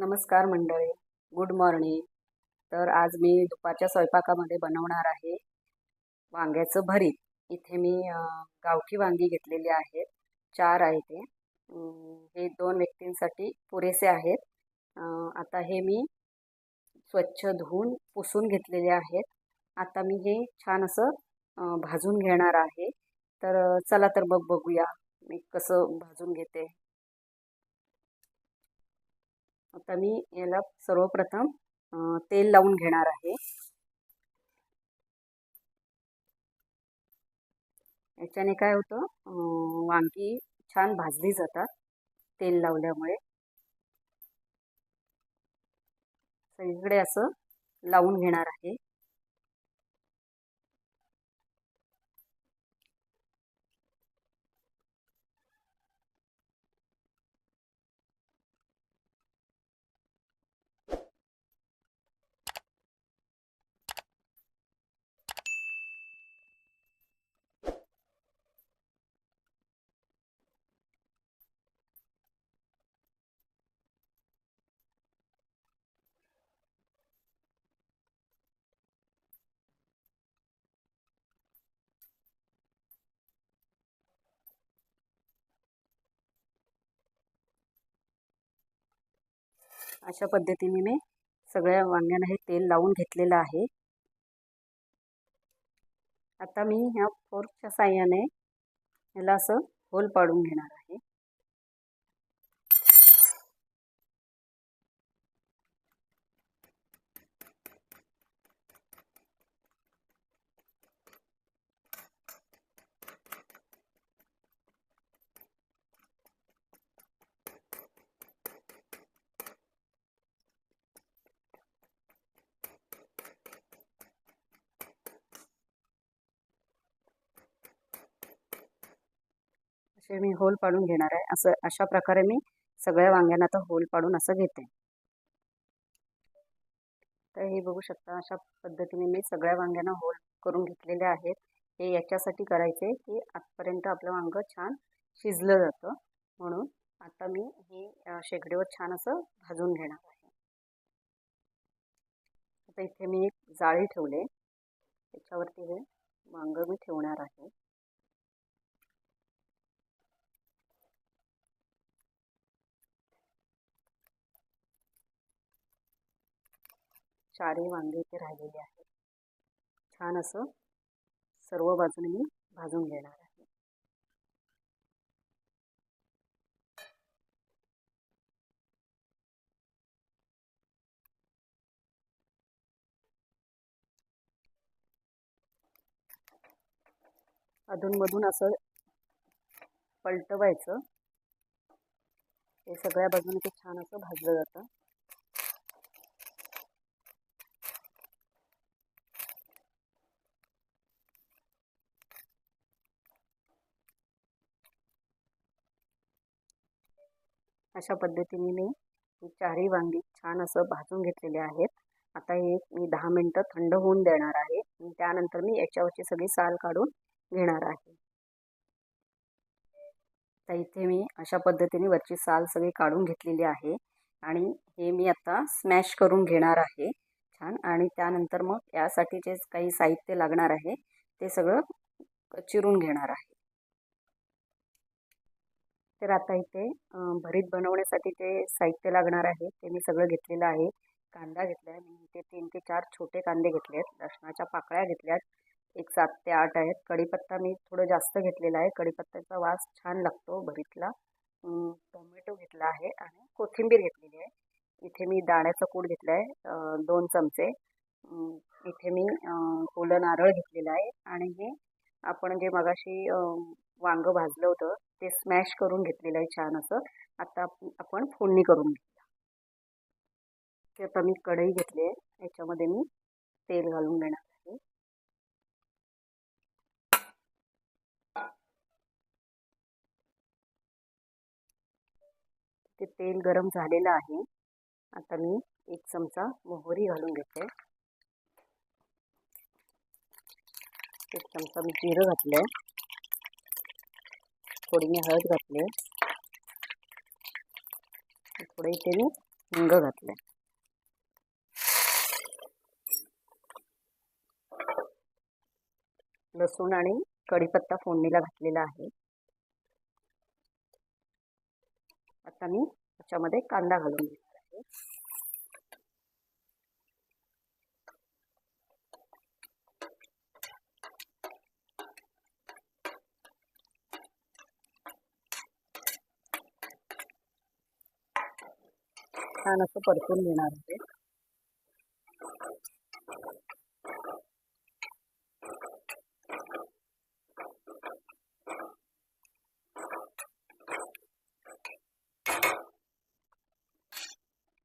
नमस्कार मंडळी. Good morning तर आज मी दुपारच्या स्वयंपाकामध्ये बनवणार आहे वांग्याचं भरीत इथे मी गावठी वांगी घेतलेली आहेत चार आहे ते. हे दोन व्यक्तींसाठी पुरेसे आहेत. आता हे मी स्वच्छ धुवून पुसून घेतलेले आहेत. आता मी हे छान असं भाजून घेणार आहे. तर चला तर मग बघूया मी कसं भाजून घेते. आता मी याला सर्वप्रथम तेल लावून घेणार आहे. याच्याने काय होतं वांगी छान भाजली जातात तेल लावल्यामुळे. सगळीकडे असं लावून घेणार आहे. अशा पद्धतीने मी सगळ्या वांग्यांना हे तेल लावून घेतलेलं आहे. आता मी ह्या फोर्कच्या साह्याने ह्याला असं होल पाडून घेणार आहे. असे मी होल पाडून घेणार आहे. असं अशा प्रकारे मी सगळ्या वांग्यांना आता होल पाडून असं घेते. तर हे बघू शकता अशा पद्धतीने मी सगळ्या वांग्यांना होल करून घेतलेले आहेत. हे याच्यासाठी करायचे की आजपर्यंत आपलं वांगं छान शिजलं जातं. म्हणून आता मी हे शेगडीवर छान असं भाजून घेणार आहे. आता इथे मी एक जाळी ठेवले. त्याच्यावरती हे वांग मी ठेवणार आहे. चारही वांगे इथे राहिलेले आहेत. छान असं सर्व बाजूने मी भाजून घेणार आहे. अधूनमधून असं पलटवायचं. हे सगळ्या बाजूने ते छान असं भाजलं जातं. अशा पद्धतीने मी ही चारही वांगी छान असं भाजून घेतलेले आहेत. आता हे मी दहा मिनटं थंड होऊन देणार आहे. त्यानंतर मी याच्यावरची सगळी साल काढून घेणार आहे. तर इथे मी अशा पद्धतीने वरची साल सगळी काढून घेतलेली आहे. आणि हे मी आता स्मॅश करून घेणार आहे छान. आणि त्यानंतर मग यासाठी जे काही साहित्य लागणार आहे ते सगळं चिरून घेणार आहे. तर आता इथे भरीत बनवण्यासाठी ते साहित्य लागणार आहे ते मी सगळं घेतलेलं आहे. कांदा घेतला आहे मी इथे तीन ते चार छोटे कांदे घेतले आहेत लसणाच्या पाकळ्या घेतल्यात. एक सात ते आठ आहेत. कढीपत्ता मी थोडं जास्त घेतलेला आहे. कढीपत्त्याचा वास छान लागतो भरीतला. टोमॅटो घेतला आहे आणि कोथिंबीर घेतलेली आहे. इथे मी दाण्याचा कूड घेतला आहे दोन चमचे. इथे मी अं, ओलं नारळ घेतलेलं आहे. आणि हे आपण जे मगाशी वांगं भाजलं होतं. ते स्मॅश करून घेतलेलं आहे छान असं. आता आपण फोडणी करून घेऊया. ते आता मी कढई घेतली आहे. याच्यामध्ये मी तेल घालून घेणार आहे. ते तेल गरम झालेलं आहे. आता मी एक चमचा मोहरी घालून घेते. एक चमचा मी जिरं घातलं थोडी मी हळद घातली. थोडं इथे मी हिंग घातलं लसूण आणि कढीपत्ता फोडणीला घातलेला आहे. आता मी त्याच्यामध्ये कांदा घालून घेणार आहे. छान असं परतून घेणार आहे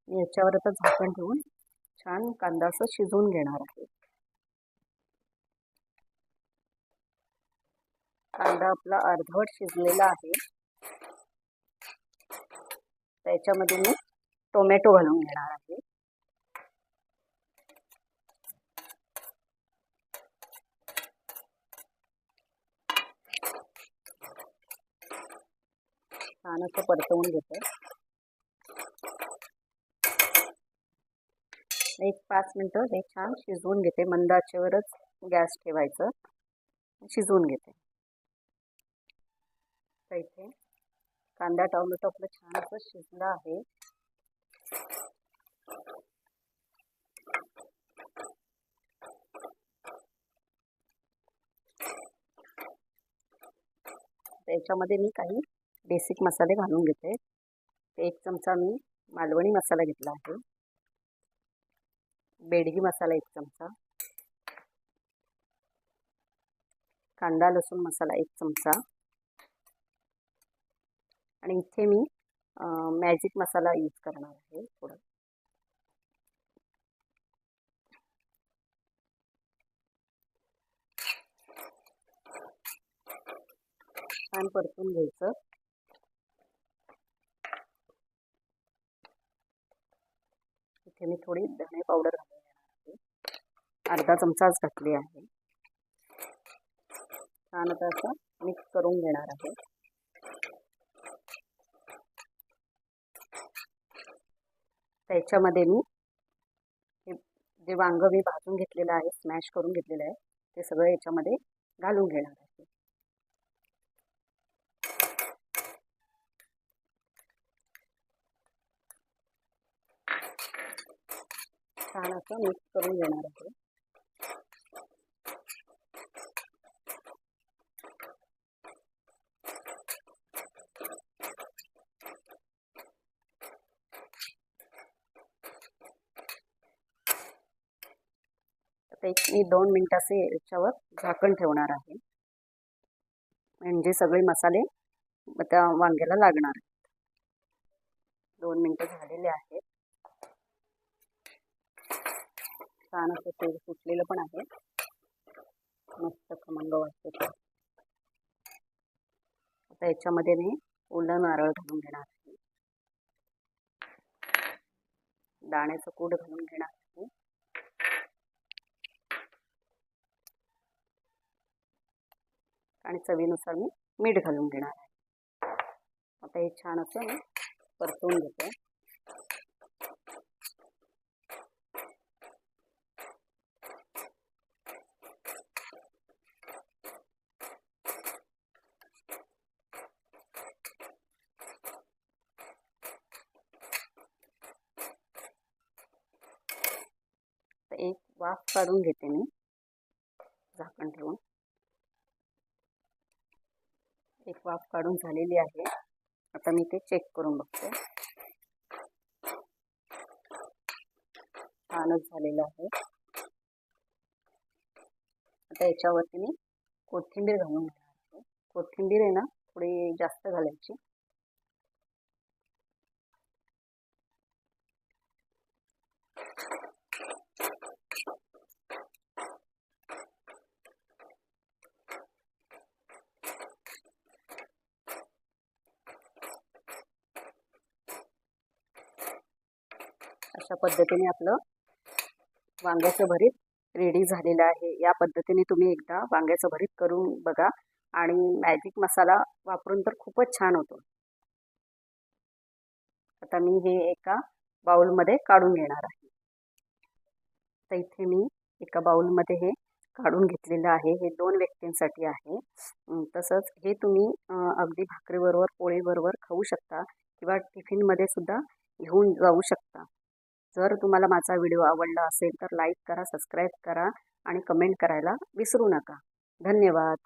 मी याच्यावर आता झाकण ठेवून छान कांदा असं शिजवून घेणार आहे. कांदा आपला अर्धवट शिजलेला आहे. त्याच्यामध्ये मी टोमॅटो घालून घेणार आहे. छान असं परतवून घेते. एक पाच मिनटं हे छान शिजवून घेते. मंद आचेवरच गॅस ठेवायचं. शिजवून घेते. तर इथे कांदा टोमॅटो आपलं छान असं शिजलं आहे. त्याच्यामध्ये मी काही बेसिक मसाले घालून घेते. एक चमचा मी मालवणी मसाला घेतला आहे. बेडगी मसाला एक चमचा. कांदा लसूण मसाला एक चमचा. आणि इथे मी मॅजिक मसाला यूज करणार आहे थोडं. छान परतून घ्यायचं. इथे मी थोडी धणे पावडर घालून आहे. अर्धा चमचाच घातली आहे. छान आता असं मिक्स करून घेणार आहे. त्याच्यामध्ये मी जे वांग मी भाजून घेतलेलं आहे स्मॅश करून घेतलेलं आहे ते सगळं याच्यामध्ये घालून घेणार आहे. छान असं मिक्स करून घेणार आहे. एक मी दोन मिनटाचे याच्यावर झाकण ठेवणार आहे. म्हणजे सगळे मसाले त्या वांग्याला लागणार आहेत. दोन मिनटं झालेले आहेत. छान असं तेल सुटलेलं पण आहे. मस्त खमंग वाटते आता याच्यामध्ये मी ओलं नारळ घालून घेणार आहे. दाण्याचं कूट घालून घेणार आहे. आणि चवीनुसार मी मीठ घालून घेणार आहे. आता हे छान असं मी परतवून घेते एक वाफ काढून घेते मी. झाकण ठेवून. एक वाफ काढून झालेली आहे. आता मी ते चेक करून बघते. छानच झालेलं आहे. आता याच्यावरती मी कोथिंबीर घालून घेणार आहे. कोथिंबीर आहे ना थोडी जास्त घालायची. अशा पद्धतीने आपलं वांग्याचं भरीत रेडी झालेलं आहे. या पद्धतीने तुम्ही एकदा वांग्याचं भरीत करून बघा आणि मॅजिक मसाला वापरून तर खूपच छान होतो. आता मी हे एका बाउलमध्ये काढून घेणार आहे. तर इथे मी एका बाउलमध्ये हे काढून घेतलेलं आहे. हे दोन व्यक्तींसाठी आहे. तसंच हे तुम्ही अगदी भाकरीबरोबर पोळीबरोबर खाऊ शकता किंवा टिफिनमध्ये सुद्धा घेऊन जाऊ शकता. जर तुम्हाला माझा व्हिडिओ आवडला असेल तर लाईक करा सबस्क्राईब करा आणि कमेंट करायला विसरू नका. धन्यवाद.